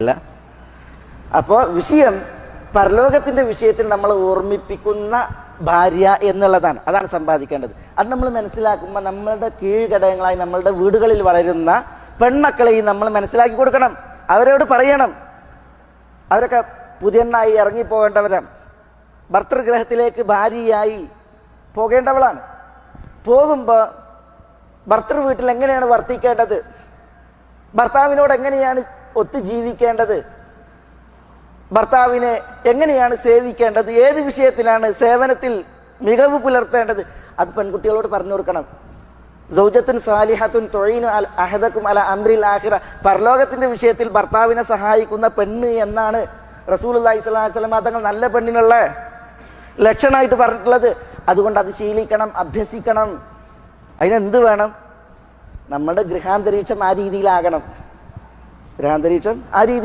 അല്ല. അപ്പോൾ വിഷയം പരലോകത്തിന്റെ വിഷയത്തിൽ നമ്മൾ ഓർമ്മിപ്പിക്കുന്ന ഭാര്യ എന്നുള്ളതാണ്. അതാണ് സമ്പാദിക്കേണ്ടത്. അത് നമ്മൾ മനസ്സിലാക്കുമ്പോൾ നമ്മളുടെ കീഴ്ഘടകങ്ങളായി നമ്മളുടെ വീടുകളിൽ വളരുന്ന പെൺമക്കളെയും നമ്മൾ മനസ്സിലാക്കി കൊടുക്കണം. അവരോട് പറയണം. അവരൊക്കെ പുതിയണ്ണായി ഇറങ്ങിപ്പോകേണ്ടവരാണ് ഭർത്തൃഗ്രഹത്തിലേക്ക് ഭാര്യയായി പോകേണ്ടവളാണ്. പോകുമ്പോൾ ഭർത്തൃ വീട്ടിൽ എങ്ങനെയാണ് വർത്തിക്കേണ്ടത്? ഭർത്താവിനോട് എങ്ങനെയാണ് ഒത്തു ജീവിക്കേണ്ടത് ഭർത്താവിനെ എങ്ങനെയാണ് സേവിക്കേണ്ടത്? ഏത് വിഷയത്തിലാണ് സേവനത്തിൽ മികവ് പുലർത്തേണ്ടത്? അത് പെൺകുട്ടികളോട് പറഞ്ഞു കൊടുക്കണം. സൗജത്തുൻ സാലിഹത്തുൻ തൊഴിനു അൽ അഹദക്കും അല അംറിൽ ആഹിറ പരലോകത്തിന്റെ വിഷയത്തിൽ ഭർത്താവിനെ സഹായിക്കുന്ന പെണ്ണ് എന്നാണ് റസൂൽ അള്ളഹി സ്വലാഹു വസ്ലം തങ്ങൾ നല്ല പെണ്ണിനുള്ള ലക്ഷണമായിട്ട് പറഞ്ഞിട്ടുള്ളത്. അതുകൊണ്ട് അത് ശീലിക്കണം അഭ്യസിക്കണം. അതിനെന്ത് വേണം? നമ്മുടെ ഗൃഹാന്തരീക്ഷം ആ രീതിയിലാകണം. ഗൃഹാന്തരീക്ഷം ആ രീതി